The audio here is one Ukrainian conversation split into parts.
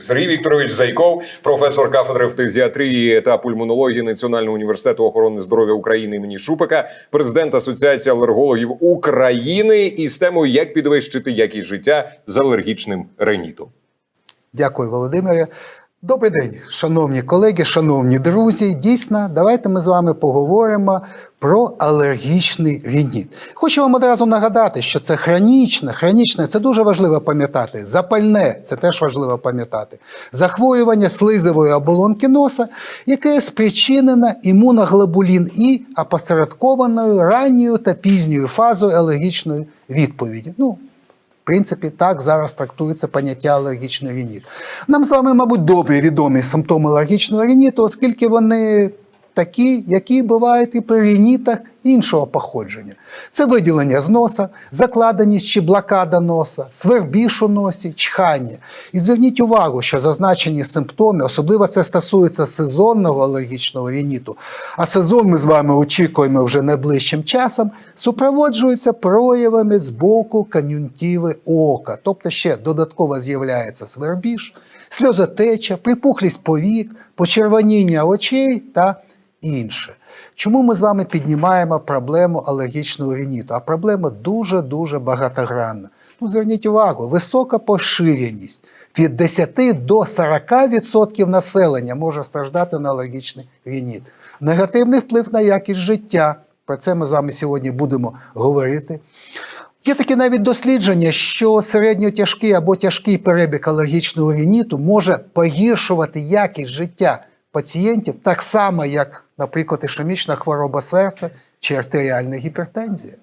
Сергій Вікторович Зайков, професор кафедри фтизіатрії та пульмонології Національного університету охорони здоров'я України імені Шупика, президент Асоціації алергологів України із темою як підвищити якість життя з алергічним ринітом. Дякую, Володимире. Добрий день, шановні колеги, шановні друзі. Дійсно, давайте ми з вами поговоримо про алергічний рініт. Хочу вам одразу нагадати, що це хронічне, хронічне це дуже важливо пам'ятати. Запальне це теж важливо пам'ятати. Захворювання слизової оболонки носа, яке спричинено імуноглобулін І опосередкованою ранньою та пізньою фазою алергічної відповіді. Ну, принципі, так зараз трактується поняття алергічний рініт. Нам з вами, мабуть, добре відомі симптоми алергічного рініту, оскільки вони такі, які бувають і при рінітах іншого походження. Це виділення з носа, закладеність чи блокада носа, свербіж у носі, чхання. І зверніть увагу, що зазначені симптоми, особливо це стосується сезонного алергічного рініту, а сезон ми з вами очікуємо вже найближчим часом, супроводжуються проявами з боку кон'юнктиви ока, тобто ще додатково з'являється свербіж, сльозотеча, припухлість повік, почервоніння очей та інше. Чому ми з вами піднімаємо проблему алергічного рініту? А проблема дуже-дуже багатогранна. Ну, зверніть увагу, висока поширеність. Від 10 до 40% населення може страждати на алергічний рініт. Негативний вплив на якість життя. Про це ми з вами сьогодні будемо говорити. Є таке навіть дослідження, що середньотяжкий або тяжкий перебіг алергічного рініту може погіршувати якість життя пацієнтів так само, як, наприклад, ішемічна хвороба серця чи артеріальна гіпертензія.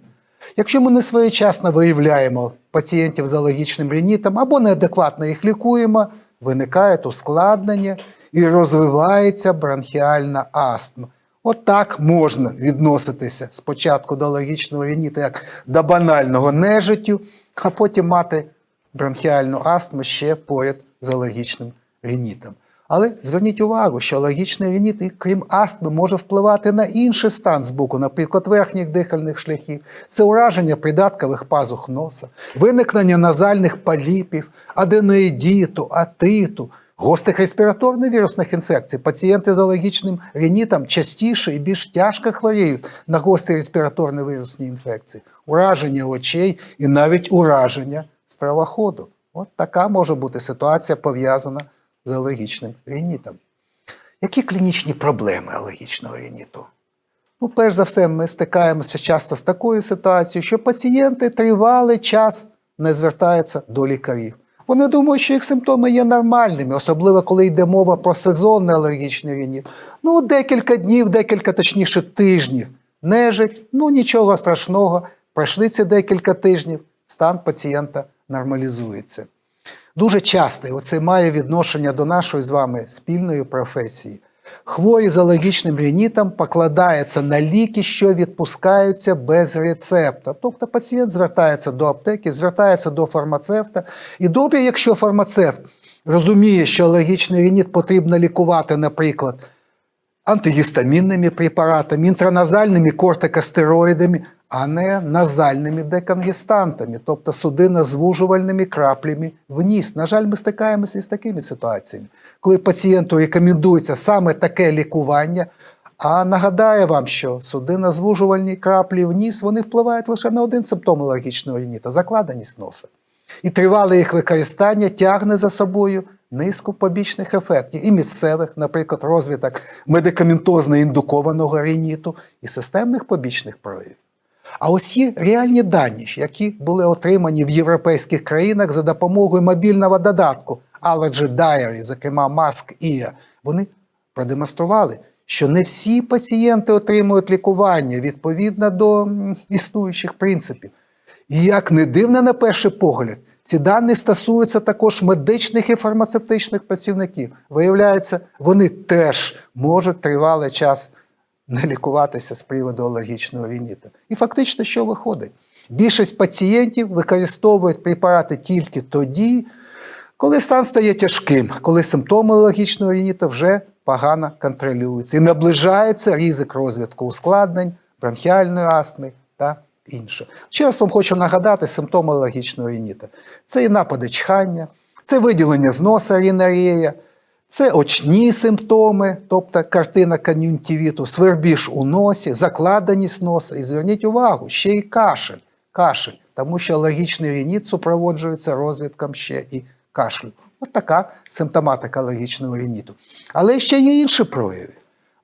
Якщо ми не своєчасно виявляємо пацієнтів з алергічним рінітом або неадекватно їх лікуємо, виникає ускладнення і розвивається бронхіальна астма. От можна відноситися спочатку до алергічного рініта як до банального нежиттю, а потім мати бронхіальну астму ще поряд з алергічним рінітом. Але зверніть увагу, що алергічний рініт, крім астми, може впливати на інший стан з боку, наприклад, верхніх дихальних шляхів. Це ураження придаткових пазух носа, виникнення назальних поліпів, аденоїдіту, атиту, гострих респіраторних вірусних інфекцій. Пацієнти з алергічним рінітом частіше і більш тяжко хворіють на гострі респіраторні вірусні інфекції, ураження очей і навіть ураження стравоходу. От така може бути ситуація пов'язана з алергічним рінітом. Які клінічні проблеми алергічного рініту? Ну, перш за все, ми стикаємося часто з такою ситуацією, що пацієнти тривалий час не звертаються до лікарів. Вони думають, що їх симптоми є нормальними, особливо коли йде мова про сезонний алергічний рініт. Ну, декілька днів, декілька точніше тижнів. Нежить, ну нічого страшного. Пройшли ці декілька тижнів, стан пацієнта нормалізується. Дуже часто, і оце має відношення до нашої з вами спільної професії. Хворі з алергічним рінітом покладаються на ліки, що відпускаються без рецепта. Тобто пацієнт звертається до аптеки, звертається до фармацевта. І добре, якщо фармацевт розуміє, що алергічний рініт потрібно лікувати, наприклад, антигістамінними препаратами, інтраназальними кортикостероїдами, а не назальними деконгестантами, тобто судинозвужувальними краплями в ніс. На жаль, ми стикаємося із такими ситуаціями, коли пацієнту рекомендується саме таке лікування. А нагадаю вам, що судинозвужувальні краплі в ніс вони впливають лише на один симптом алергічного рініта закладеність носа. І тривале їх використання тягне за собою низку побічних ефектів і місцевих, наприклад, розвиток медикаментозно індукованого рініту і системних побічних проявів. А ось є реальні дані, які були отримані в європейських країнах за допомогою мобільного додатку Allergy Diary, зокрема Mask Ear. Вони продемонстрували, що не всі пацієнти отримують лікування відповідно до існуючих принципів. І як не дивно на перший погляд, ці дані стосуються також медичних і фармацевтичних працівників. Виявляється, вони теж можуть тривалий час не лікуватися з приводу алергічного рініта. І фактично, що виходить? Більшість пацієнтів використовують препарати тільки тоді, коли стан стає тяжким, коли симптоми алергічного рініта вже погано контролюються і наближається ризик розвитку ускладнень, бронхіальної астми та інше. Ще раз вам хочу нагадати симптоми алергічного рініта. Це і напади чхання, Це виділення з носа рінарія, це очні симптоми, тобто картина кон'юнктивіту, свербіж у носі, закладеність носа. І зверніть увагу, ще й кашель. Кашель, тому що алергічний рініт супроводжується розвідком ще і кашлю. От така симптоматика алергічного рініту. Але ще є інші прояви.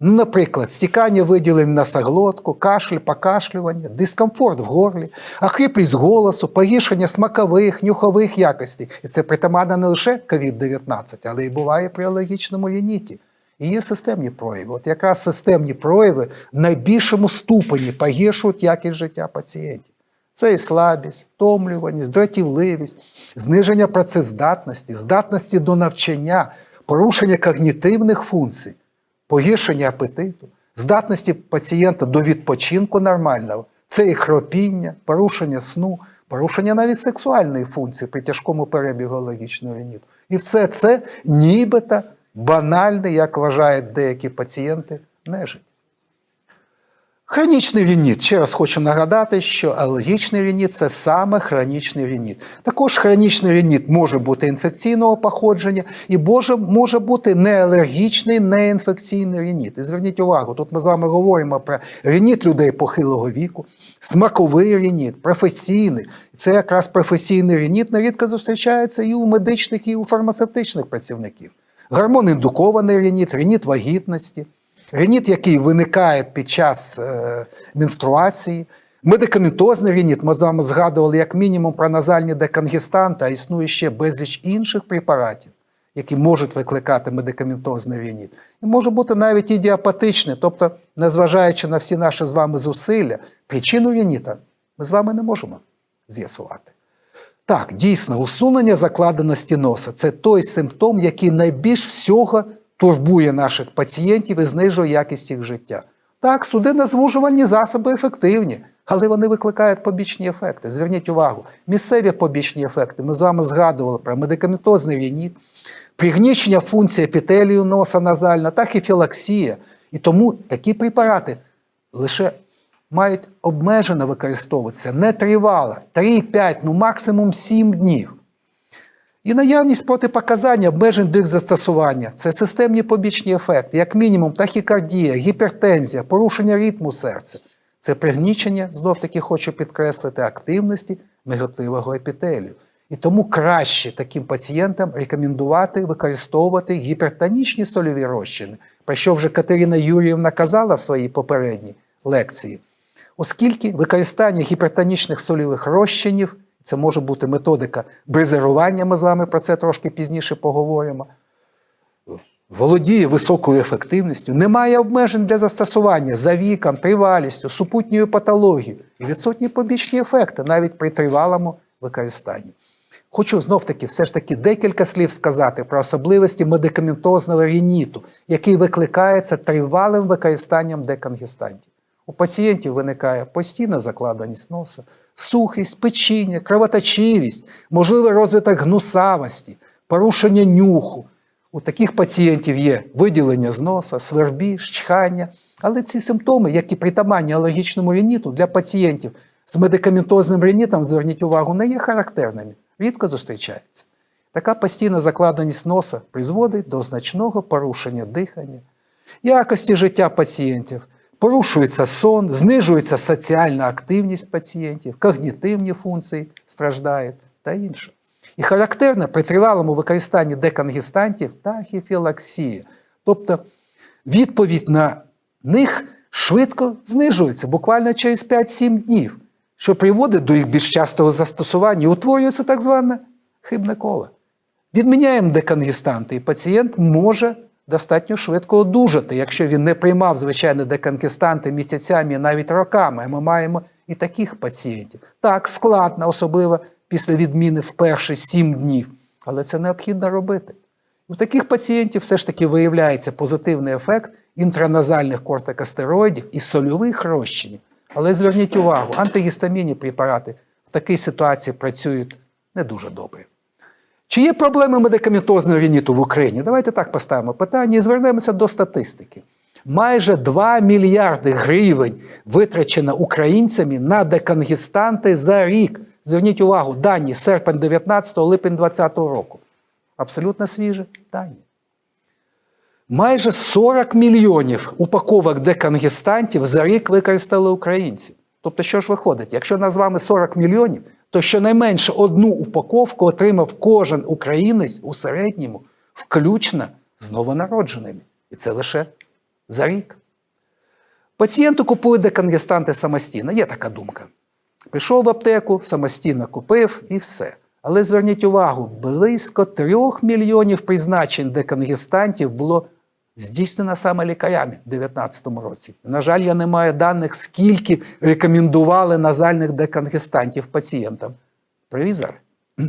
Ну, наприклад, стікання виділень на соглотку, кашель, покашлювання, дискомфорт в горлі, охриплість голосу, погіршення смакових, нюхових якостей. І це притаманно не лише COVID-19, але й буває при алергічному рініті. І є системні прояви. От якраз системні прояви в найбільшому ступені погіршують якість життя пацієнтів. Це і слабість, втомлюваність, дратівливість, зниження працездатності, здатності до навчання, порушення когнітивних функцій, погіршення апетиту, здатності пацієнта до відпочинку нормального, це і хропіння, порушення сну, порушення навіть сексуальної функції при тяжкому перебігу алергічного рініту. І все це нібито банальне, як вважають деякі пацієнти, нежить. Хронічний рініт. Ще раз хочу нагадати, що алергічний рініт це саме хронічний рініт. Також хронічний рініт може бути інфекційного походження і може, може бути неалергічний, неінфекційний рініт. І зверніть увагу, тут ми з вами говоримо про рініт людей похилого віку, смаковий рініт, професійний. Це якраз професійний рініт нерідко зустрічається і у медичних, і у фармацевтичних працівників. Гормон-індукований рініт, рініт вагітності. Рініт, який виникає під час е, менструації, медикаментозний рініт, ми з вами згадували як мінімум про назальні декангестанти, а існує ще безліч інших препаратів, які можуть викликати медикаментозний рініт. І може бути навіть ідіопатичний, тобто, незважаючи на всі наші з вами зусилля, причину рініта ми з вами не можемо з'ясувати. Так, дійсно, усунення закладеності носа це той симптом, який найбільш всього турбує наших пацієнтів і знижує якість їх життя. Так, судинно-звужувальні засоби ефективні, але вони викликають побічні ефекти. Зверніть увагу, місцеві побічні ефекти. Ми з вами згадували про медикаментозний рініт, пригнічення функції епітелію носа назальна, так і філаксія. І тому такі препарати лише мають обмежено використовуватися, не тривало, 3-5, ну максимум 7 днів. І наявність протипоказань обмежень до їх застосування це системні побічні ефекти, як мінімум, тахікардія, гіпертензія, порушення ритму серця. Це пригнічення, знов таки хочу підкреслити, активності миготливого епітелію. І тому краще таким пацієнтам рекомендувати використовувати гіпертонічні сольові розчини, про що вже Катерина Юріївна казала в своїй попередній лекції. Оскільки використання гіпертонічних сольових розчинів це може бути методика бризерування, ми з вами про це трошки пізніше поговоримо. Володіє високою ефективністю, немає обмежень для застосування за віком, тривалістю, супутньою патологією і відсутні побічні ефекти навіть при тривалому використанні. Хочу знов-таки все ж таки декілька слів сказати про особливості медикаментозного рініту, який викликається тривалим використанням деконгестантів. У пацієнтів виникає постійна закладеність носа, сухість, печіння, кровоточивість, можливий розвиток гнусавості, порушення нюху. У таких пацієнтів є виділення з носа, свербіж, чхання. Але ці симптоми, як і притаманні алергічному рініту, для пацієнтів з медикаментозним рінітом, зверніть увагу, не є характерними, рідко зустрічається. Така постійна закладеність носа призводить до значного порушення дихання, якості життя пацієнтів. Порушується сон, знижується соціальна активність пацієнтів, когнітивні функції страждають та інше. І характерно при тривалому використанні деконгестантів тахіфілаксія. Тобто відповідь на них швидко знижується, буквально через 5-7 днів, що приводить до їх більш частого застосування і утворюється так зване хибне коло. Відміняємо деконгестанти, і пацієнт може достатньо швидко одужати, якщо він не приймав звичайно деконкестанти місяцями, навіть роками. Ми маємо і таких пацієнтів. Так, складно, особливо після відміни в перші 7 днів, але це необхідно робити. У таких пацієнтів все ж таки виявляється позитивний ефект інтраназальних кортикостероїдів і сольових розчинів. Але зверніть увагу, антигістамінні препарати в такій ситуації працюють не дуже добре. Чи є проблеми медикаментозного рініту в Україні? Давайте так поставимо питання і звернемося до статистики. Майже 2 мільярди гривень витрачено українцями на деконгестанти за рік. Зверніть увагу, дані серпень 19 липень 2020 року. Абсолютно свіжі дані. Майже 40 мільйонів упаковок декангестантів за рік використали українці. Тобто, що ж виходить? Якщо нас з вами 40 мільйонів, то щонайменше одну упаковку отримав кожен українець у середньому, включно з новонародженими. І це лише за рік. Пацієнти купують декангестанти самостійно. Є така думка. Прийшов в аптеку, самостійно купив і все. Але зверніть увагу, близько трьох мільйонів призначень декангестантів було здійснено саме лікарями в 2019 році. На жаль, я не маю даних, скільки рекомендували назальних декангестантів пацієнтам. Провізори.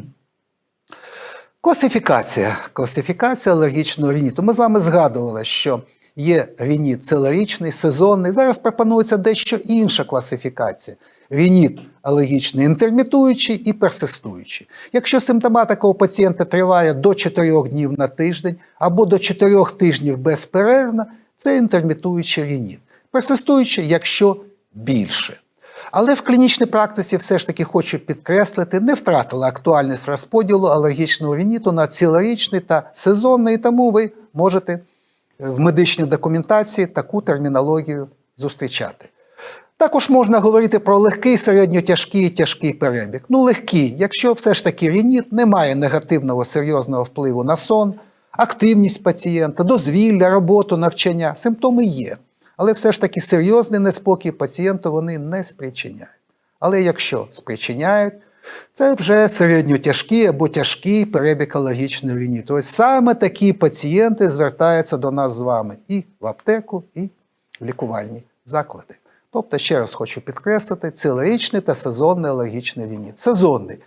Класифікація. Класифікація алергічного рініту. Ми з вами згадували, що є рініт целорічний, сезонний. Зараз пропонується дещо інша класифікація. Рініт алергічний інтермітуючий і персистуючий. Якщо симптоматика у пацієнта триває до 4 днів на тиждень або до 4 тижнів безперервно, це інтермітуючий рініт. Персистуючий, якщо більше. Але в клінічній практиці все ж таки хочу підкреслити, не втратила актуальність розподілу алергічного рініту на цілорічний та сезонний, тому ви можете в медичній документації таку термінологію зустрічати. Також можна говорити про легкий, середньотяжкий і тяжкий перебіг. Ну, легкий, якщо все ж таки рініт не має негативного серйозного впливу на сон, активність пацієнта, дозвілля, роботу, навчання, симптоми є. Але все ж таки серйозний неспокій пацієнту вони не спричиняють. Але якщо спричиняють, це вже середньотяжкий або тяжкий перебіг алергічної рініту. Ось саме такі пацієнти звертаються до нас з вами і в аптеку, і в лікувальні заклади. Тобто, ще раз хочу підкреслити, цілорічний та сезонний алергічний рініт. Сезонний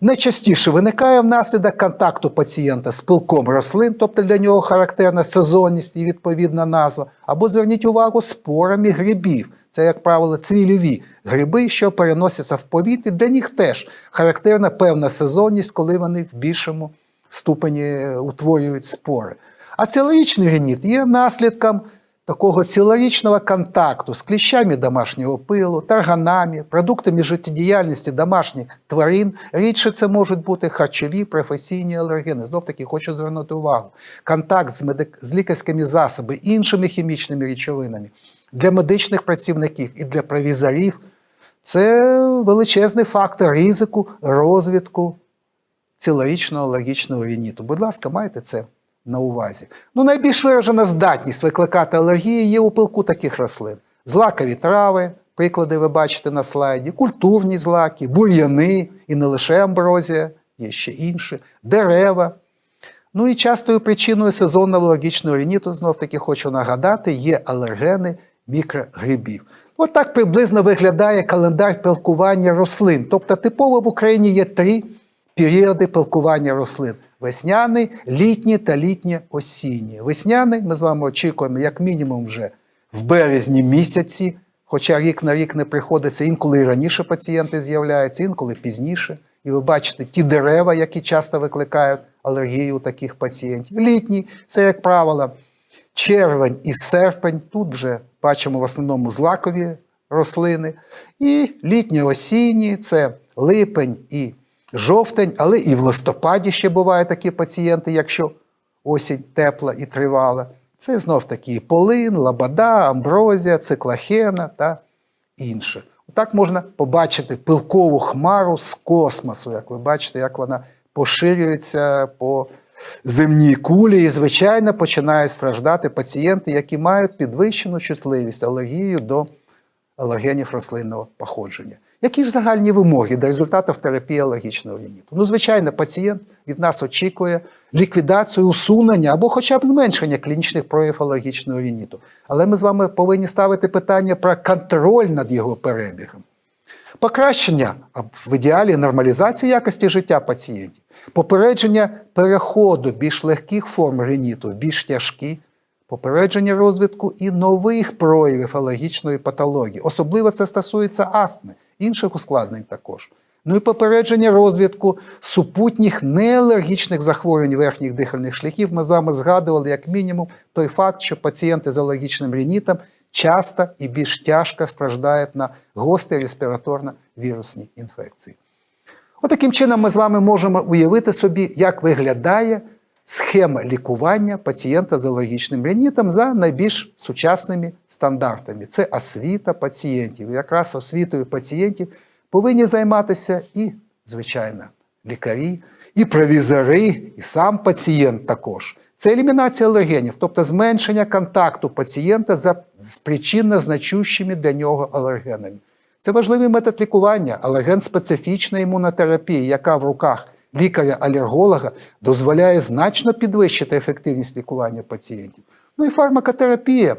найчастіше виникає внаслідок контакту пацієнта з пилком рослин, тобто для нього характерна сезонність і відповідна назва, або зверніть увагу спорами грибів. Це, як правило, цвільові гриби, що переносяться в повітрі. Для них теж характерна певна сезонність, коли вони в більшому ступені утворюють спори. А цілорічний рініт є наслідком такого цілорічного контакту з кліщами домашнього пилу, тарганами, продуктами життєдіяльності домашніх тварин. Рідше це можуть бути харчові професійні алергени. Знов таки хочу звернути увагу. Контакт з, медик... з лікарськими засобами, іншими хімічними речовинами для медичних працівників і для провізорів це величезний фактор ризику розвитку цілорічного алергічного рініту. Будь ласка, майте це на увазі. Ну, найбільш виражена здатність викликати алергії є у пилку таких рослин. Злакові трави, приклади ви бачите на слайді, культурні злаки, бур'яни і не лише амброзія, є ще інші, дерева. Ну і частою причиною сезонного алергічного рініту, знов таки хочу нагадати, є алергени мікрогрибів. От так приблизно виглядає календар пилкування рослин. Тобто типово в Україні є три періоди пилкування рослин: весняний, літній та літнє-осінній. Весняний ми з вами очікуємо як мінімум вже в березні місяці, хоча рік на рік не приходиться, інколи і раніше пацієнти з'являються, інколи пізніше. І ви бачите ті дерева, які часто викликають алергію у таких пацієнтів. Літній це, як правило, червень і серпень. Тут вже бачимо в основному злакові рослини. І літньо-осінні це липень і жовтень, але і в листопаді ще бувають такі пацієнти, якщо осінь тепла і тривала. Це знов таки полин, лабада, амброзія, циклахена та інше. Так можна побачити пилкову хмару з космосу, як ви бачите, як вона поширюється по земній кулі, і, звичайно, починають страждати пацієнти, які мають підвищену чутливість алергію до алергенів рослинного походження. Які ж загальні вимоги до результатів терапії алергічного рініту? Ну, звичайно, пацієнт від нас очікує ліквідацію, усунення або хоча б зменшення клінічних проявів алергічного рініту. Але ми з вами повинні ставити питання про контроль над його перебігом. Покращення, в ідеалі нормалізації якості життя пацієнтів, попередження переходу більш легких форм риніту в більш тяжкі, попередження розвитку і нових проявів алергічної патології. Особливо це стосується астми, інших ускладнень також. Ну і попередження розвитку супутніх неалергічних захворювань верхніх дихальних шляхів. Ми з вами згадували як мінімум той факт, що пацієнти з алергічним рінітом часто і більш тяжко страждають на гострі респіраторно-вірусні інфекції. Отаким чином ми з вами можемо уявити собі, як виглядає схема лікування пацієнта з алергічним рінітом за найбільш сучасними стандартами. Це освіта пацієнтів. Якраз освітою пацієнтів повинні займатися і, звичайно, лікарі, і провізори, і сам пацієнт також. Це елімінація алергенів, тобто зменшення контакту пацієнта за спричинно значущими для нього алергенами. Це важливий метод лікування, алерген-специфічна імунотерапія, яка в руках лікаря-алерголога дозволяє значно підвищити ефективність лікування пацієнтів. Ну і фармакотерапія,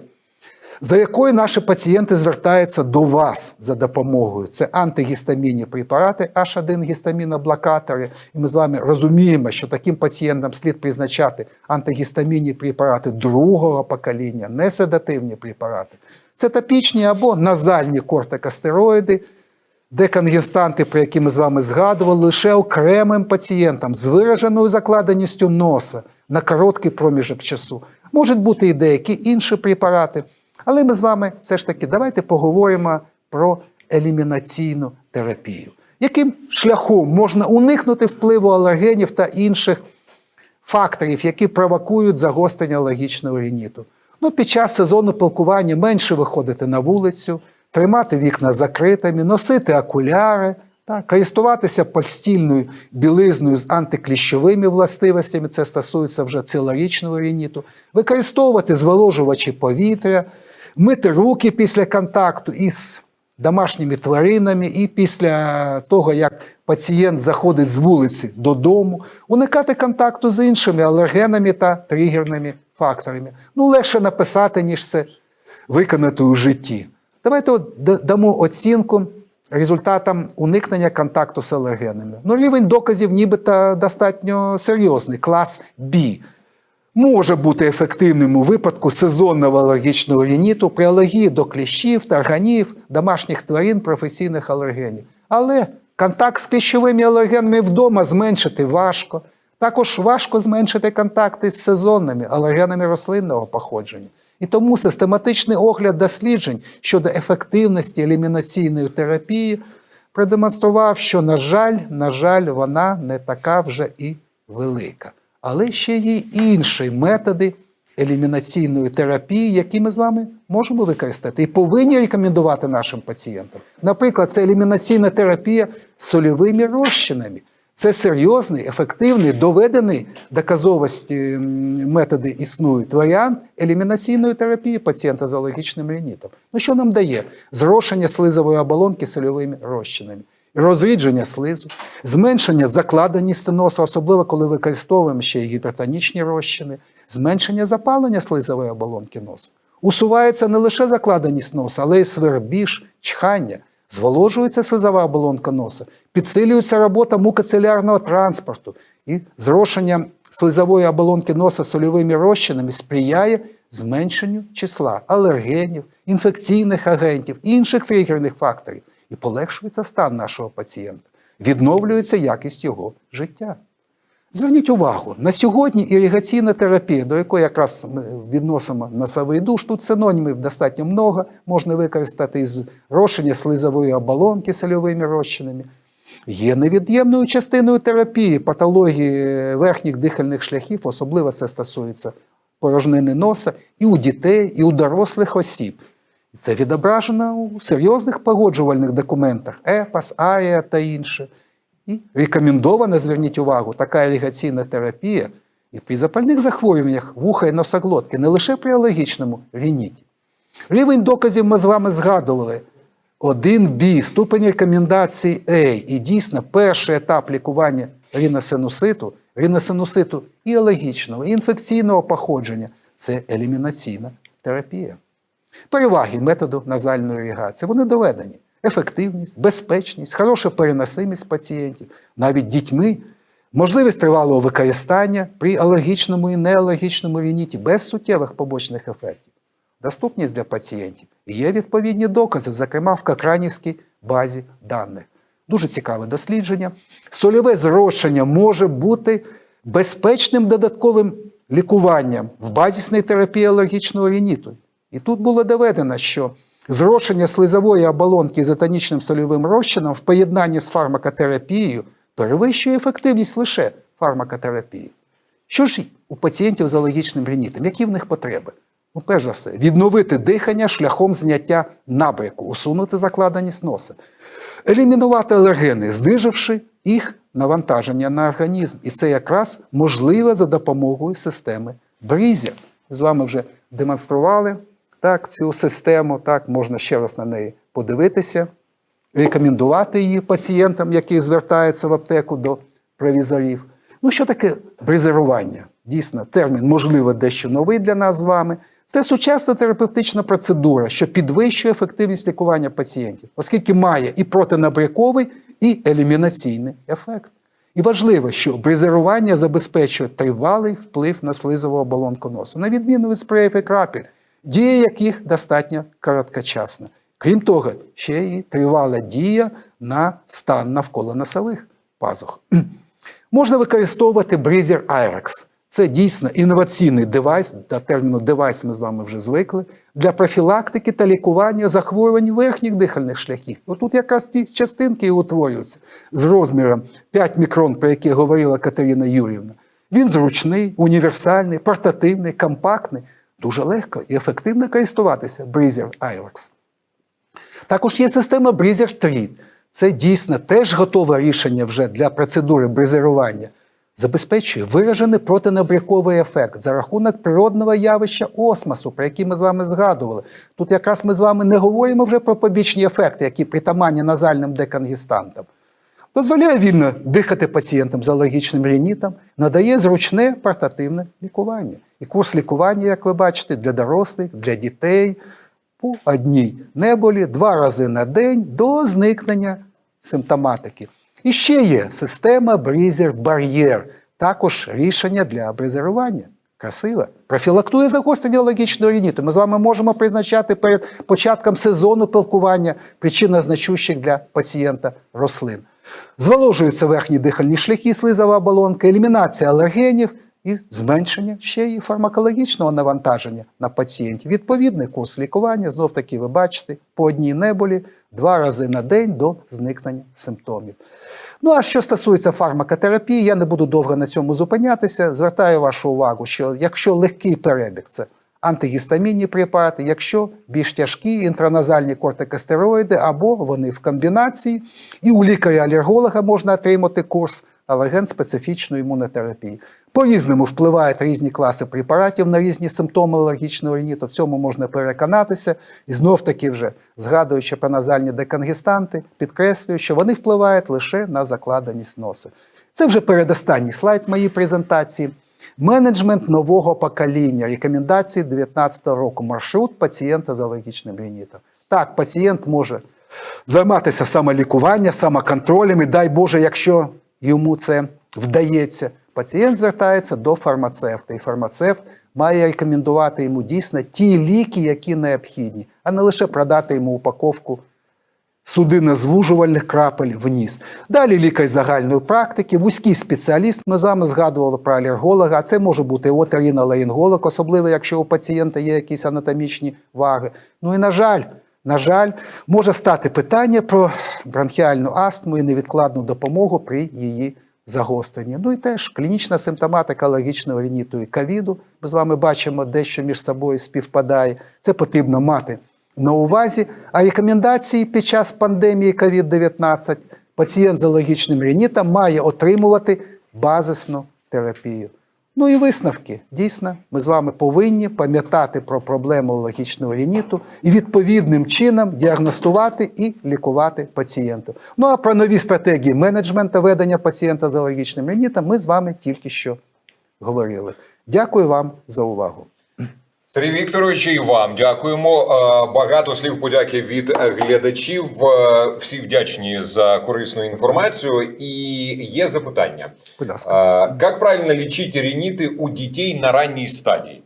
за якою наші пацієнти звертаються до вас за допомогою. Це антигістамінні препарати, H1 гістаміноблокатори. І ми з вами розуміємо, що таким пацієнтам слід призначати антигістамінні препарати другого покоління, не седативні препарати. Це топічні або назальні кортикостероїди, деконгестанти, про які ми з вами згадували, лише окремим пацієнтам з вираженою закладеністю носа на короткий проміжок часу. Можуть бути і деякі інші препарати. Але ми з вами все ж таки давайте поговоримо про елімінаційну терапію. Яким шляхом можна уникнути впливу алергенів та інших факторів, які провокують загострення алергічного рініту? Ну, під час сезону пилкування менше виходити на вулицю, тримати вікна закритими, носити окуляри, так, користуватися постільною білизною з антикліщовими властивостями, це стосується вже цілорічного рініту, використовувати зволожувачі повітря, мити руки після контакту із домашніми тваринами і після того, як пацієнт заходить з вулиці додому, уникати контакту з іншими алергенами та тригерними факторами. Ну, легше написати, ніж це виконати у житті. Давайте от дамо оцінку результатам уникнення контакту з алергенами. Ну, рівень доказів нібито достатньо серйозний, клас B. Може бути ефективним у випадку сезонного алергічного рініту при алергії до кліщів, тарганів, домашніх тварин, професійних алергенів. Але контакт з кліщовими алергенами вдома зменшити важко. Також важко зменшити контакти з сезонними алергенами рослинного походження. І тому систематичний огляд досліджень щодо ефективності елімінаційної терапії продемонстрував, що, на жаль, на жаль, вона не така вже і велика. Але ще є інші методи елімінаційної терапії, які ми з вами можемо використати і повинні рекомендувати нашим пацієнтам. Наприклад, це елімінаційна терапія з сольовими розчинами. Це серйозний, ефективний, доведений доказовості методи існують. Варіант елімінаційної терапії пацієнта з алергічним рінітом. Ну що нам дає? Зрошення слизової оболонки сольовими розчинами, розрідження слизу, зменшення закладеності носа, особливо коли використовуємо ще й гіпертонічні розчини, зменшення запалення слизової оболонки носа. Усувається не лише закладеність носа, але й свербіж, чхання. Зволожується слизова оболонка носа, підсилюється робота мукоцелярного транспорту і зрошення слизової оболонки носа сольовими розчинами сприяє зменшенню числа алергенів, інфекційних агентів, інших тригерних факторів і полегшується стан нашого пацієнта, відновлюється якість його життя. Зверніть увагу, на сьогодні іригаційна терапія, до якої якраз ми відносимо носовий душ, тут синонімів достатньо много, можна використати із розчинення слизової оболонки сольовими розчинами, є невід'ємною частиною терапії патології верхніх дихальних шляхів, особливо це стосується порожнини носа і у дітей, і у дорослих осіб. Це відображено у серйозних погоджувальних документах ЕПАС, АРІА та інше. І рекомендована, зверніть увагу, така іригаційна терапія і при запальних захворюваннях вуха і носоглотки, не лише при алергічному рініті. Рівень доказів ми з вами згадували. 1Б, ступень рекомендації A. І дійсно перший етап лікування ріносинуситу, ріносинуситу і алергічного, і інфекційного походження це елімінаційна терапія. Переваги методу назальної іригації вони доведені. Ефективність, безпечність, хороша переносимість пацієнтів, навіть дітьми, можливість тривалого використання при алергічному і неалергічному рініті без суттєвих побочних ефектів, доступність для пацієнтів. І Є відповідні докази, зокрема в Кокранівській базі даних. Дуже цікаве дослідження. Сольове зрощення може бути безпечним додатковим лікуванням в базісній терапії алергічного рініту. І тут було доведено, що зрошення слизової оболонки ізотонічним сольовим розчином в поєднанні з фармакотерапією перевищує ефективність лише фармакотерапії. Що ж у пацієнтів з алергічним рінітом? Які в них потреби? Ну, перш за все, відновити дихання шляхом зняття набряку, усунути закладеність носа, елімінувати алергени, зниживши їх навантаження на організм. І це якраз можливе за допомогою системи Брізер. З вами вже демонстрували так, цю систему, так, можна ще раз на неї подивитися, рекомендувати її пацієнтам, які звертаються в аптеку до провізорів. Ну, що таке бризерування? Дійсно, термін, можливо, дещо новий для нас з вами. Це сучасна терапевтична процедура, що підвищує ефективність лікування пацієнтів, оскільки має і протинабряковий, і елімінаційний ефект. І важливо, що бризерування забезпечує тривалий вплив на слизову оболонку носу, на відміну від спреїв і крапель, дія яких достатньо короткочасна. Крім того, ще й тривала дія на стан навколо носових пазух. Можна використовувати Breezer Irex. Це дійсно інноваційний девайс, до терміну девайс ми з вами вже звикли, для профілактики та лікування захворювань верхніх дихальних шляхів. Отут якраз ті частинки і утворюються з розміром 5 мікрон, про які говорила Катерина Юрівна. Він зручний, універсальний, портативний, компактний, дуже легко і ефективно користуватися Breezer Irex. Також є система Breezer Treat. Це дійсно теж готове рішення вже для процедури бризерування. Забезпечує виражений протинабряковий ефект за рахунок природного явища осмосу, про який ми з вами згадували. Тут якраз ми з вами не говоримо вже про побічні ефекти, які притаманні назальним декангістантам. Дозволяє вільно дихати пацієнтам з алергічним рінітом, надає зручне портативне лікування. І курс лікування, як ви бачите, для дорослих, для дітей по одній неболі два рази на день до зникнення симптоматики. І ще є система Barrier, також рішення для бризерування. Красиво. Профілактує загострення алергічного рініту. Ми з вами можемо призначати перед початком сезону пилкування причина значущих для пацієнта рослин. Зволожуються верхні дихальні шляхи, слизова оболонка, елімінація алергенів і зменшення ще й фармакологічного навантаження на пацієнтів. Відповідний курс лікування, знов таки ви бачите, по одній неболі два рази на день до зникнення симптомів. Ну а що стосується фармакотерапії, я не буду довго на цьому зупинятися. Звертаю вашу увагу, що якщо легкий перебіг, це антигістамінні препарати, якщо більш тяжкі інтраназальні кортикостероїди, або вони в комбінації, і у лікаря-алерголога можна отримати курс алерген специфічної імунотерапії. По-різному впливають різні класи препаратів на різні симптоми алергічного рініту. В цьому можна переконатися. І знов таки, вже згадуючи про назальні декангістанти, підкреслюю, що вони впливають лише на закладеність носа. Це вже передостанній слайд моєї презентації. Менеджмент нового покоління, рекомендації 2019 року, маршрут пацієнта з алергічним рінітом. Так, пацієнт може займатися самолікуванням, самоконтролем, і дай Боже, якщо йому це вдається, пацієнт звертається до фармацевта, і фармацевт має рекомендувати йому дійсно ті ліки, які необхідні, а не лише продати йому упаковку судинозвужувальних крапель в ніс. Далі лікар загальної практики, вузький спеціаліст. Ми з вами згадували про алерголога. а Це може бути оториноларинголог, особливо якщо у пацієнта є якісь анатомічні ваги. Ну і на жаль. На жаль, може стати питання про бронхіальну астму і невідкладну допомогу при її загостренні. Ну і теж клінічна симптоматика алергічного рініту і ковіду. Ми з вами бачимо, дещо між собою співпадає. Це потрібно мати на увазі. А рекомендації під час пандемії COVID-19 пацієнт з алергічним рінітом має отримувати базисну терапію. Ну і висновки. Дійсно, ми з вами повинні пам'ятати про проблему алергічного рініту і відповідним чином діагностувати і лікувати пацієнта. Ну а про нові стратегії менеджменту ведення пацієнта з алергічним рінітом ми з вами тільки що говорили. Дякую вам за увагу. Сергій Вікторович, і вам дякуємо. Е, Багато слів подяки від е, глядачів. Е, Всі вдячні за корисну інформацію. І є запитання: Будь ласка. Е, Как правильно лечить риниты у детей на ранней стадии?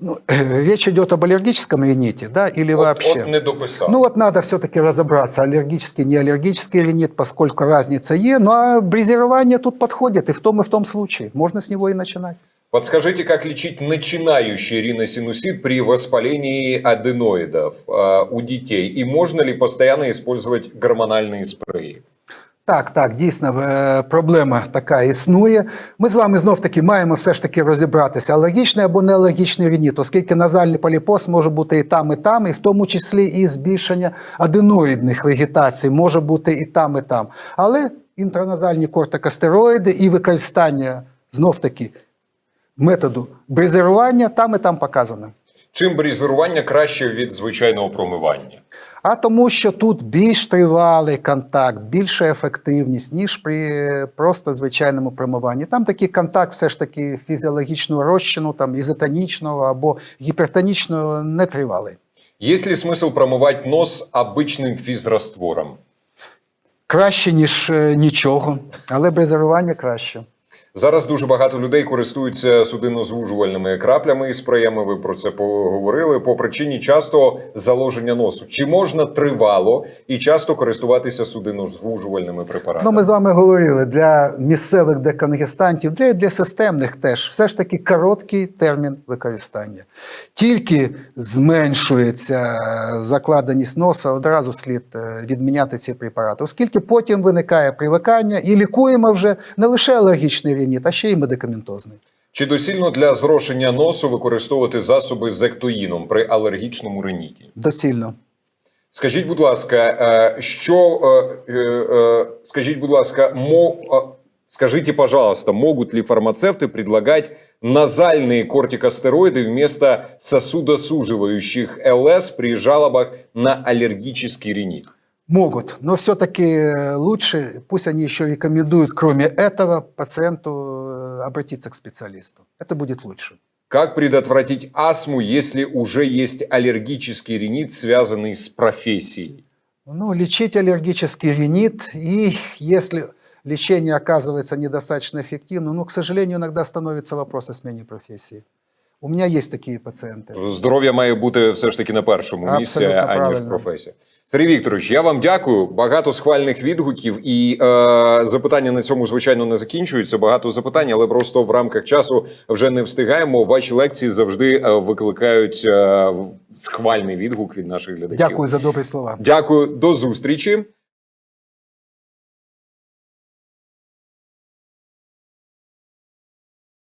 Ну, речь идет об аллергическом рините, да, или От, вообще? от не дописав. Ну вот надо все-таки разобраться, аллергический, не аллергический ринит, поскольку разница есть. Ну а бризирование тут подходит и в том, и в том случае. Можно с него и начинать. Подскажите, как лечить начинающий риносинусит при воспалении аденоидов у детей? И можно ли постоянно использовать гормональные спреи? Так, так, дійсно, е, проблема така існує. Ми з вами знов таки маємо все ж таки розібратися, алергічний або неалергічний рініт, оскільки назальний поліпоз може бути і там, і там, і в тому числі і збільшення аденоїдних вегетацій може бути і там, і там. Але інтраназальні кортикостероїди і використання знов таки методу бризерування там і там показано. Чим брізерування краще від звичайного промивання? А тому, що тут більш тривалий контакт, більша ефективність, ніж при е, просто звичайному промиванні. Там такий контакт все ж таки фізіологічного розчину, там ізотонічного або гіпертонічного не тривалий. Есть ли смысл промывать нос обычным физраствором? Краще, ніж е, нічого, але бризерування краще. Зараз дуже багато людей користуються судинозвужувальними краплями і спреями. Ви про це поговорили по причині часто заложення носу. Чи можна тривало і часто користуватися судинозвужувальними препаратами? Ну, ми з вами говорили для місцевих деконгестантів, для, для системних теж все ж таки короткий термін використання. Тільки зменшується е, закладеність носа, одразу слід е, відміняти ці препарати, оскільки потім виникає привикання і лікуємо вже не лише алергічний рініт, а ще й медикаментозний. Чи доцільно для зрошення носу використовувати засоби з ектоїном при алергічному риніті? Доцільно. Скажіть, будь ласка, е, що е, е, е, скажіть, будь ласка, мо, е, скажите, пожалуйста, могут ли фармацевты предлагать назальные кортикостероиды вместо сосудосуживающих ЛС при жалобах на аллергический ринит? Могут, но все-таки лучше, пусть они еще рекомендуют, кроме этого, пациенту э, обратиться к специалисту. Это будет лучше. Как предотвратить астму, если уже есть аллергический ринит, связанный с профессией? Ну, лечить аллергический ринит, и если лечение оказывается недостаточно эффективным, ну, к сожалению, иногда становится вопрос о смене профессии. У меня есть такие пациенты. Здоров'я має бути все ж таки на першому місці, аніж професія. Сергій Вікторович, я вам дякую. Багато схвальних відгуків і е, запитання на цьому звичайно не закінчуються. Багато запитань, але просто в рамках часу вже не встигаємо. Ваші лекції завжди е, викликають е, схвальний відгук від наших глядачів. Дякую за добрі слова. Дякую, до зустрічі.